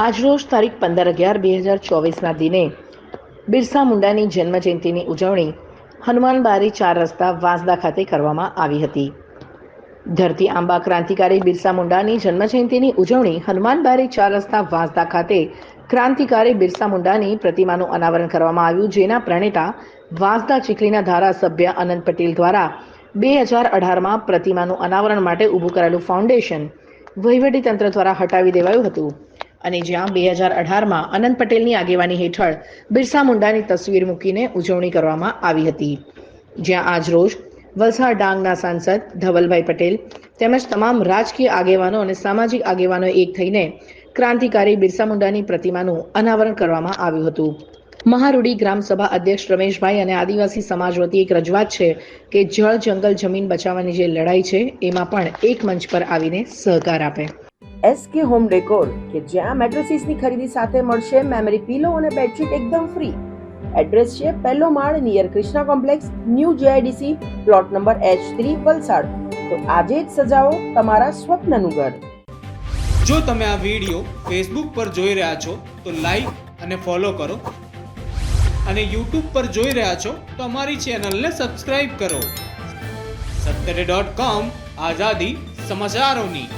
આજરોજ તારીખ પંદર અગિયાર બે હજાર ચોવીસના દિને બિરસા મુંડાની જન્મજયંતિની ઉજવણી હનુમાન બારી ચાર રસ્તા વાંસદા ખાતે કરવામાં આવી હતી. ધરતી આંબા ક્રાંતિકારી બિરસા મુંડાની જન્મજયંતિની ઉજવણી હનુમાન બારી ચાર રસ્તા વાંસદા ખાતે ક્રાંતિકારી બિરસા મુંડાની પ્રતિમાનું અનાવરણ કરવામાં આવ્યું, જેના પ્રણેતા વાંસદા ચીખલીના ધારાસભ્ય અનંત પટેલ દ્વારા બે હજાર અઢારમાં પ્રતિમાનું અનાવરણ માટે ઊભું કરેલું ફાઉન્ડેશન વહીવટી તંત્ર દ્વારા હટાવી દેવાયું હતું. અને જ્યાં બે હજાર અઢારમાં અનંત પટેલની આગેવાની હેઠળ બિરસા મુંડાની તસવીર મૂકીને ઉજવણી કરવામાં આવી હતી. જ્યાં આજરોજ વલસાડ ડાંગના સાંસદ ધવલભાઈ પટેલ તેમજ તમામ રાજકીય આગેવાનો અને સામાજિક આગેવાનો એક થઈને ક્રાંતિકારી બિરસા મુંડાની પ્રતિમાનું અનાવરણ કરવામાં આવ્યું હતું. મહારૂડી ગ્રામસભા અધ્યક્ષ રમેશભાઈ અને આદિવાસી સમાજ વતી એક રજૂઆત છે કે જળ જંગલ જમીન બચાવવાની જે લડાઈ છે, એમાં પણ એક મંચ પર આવીને સહકાર આપે. એસકે હોમ ડેકોર કે જ્યાં મેટ્રેસીસની ખરીદી સાથે મળશે મેમરી પીલો અને બેડશીટ એકદમ ફ્રી એડ્રેસ છે પહેલો માળ near Krishna complex new GIDC plot number H three Valsad. તો આજે જ સજાવો તમારા સ્વપ્નનું ઘર. જો તમે આ વીડિયો ફેસબુક પર જોઈ રહ્યા છો, તો લાઈક અને ફોલો કરો. અને યુટ્યુબ પર જોઈ રહ્યા છો, તો અમારી ચેનલને સબસ્ક્રાઇબ કરો. સત્તરે ડોટ કોમ આઝાદી સમાચારોની.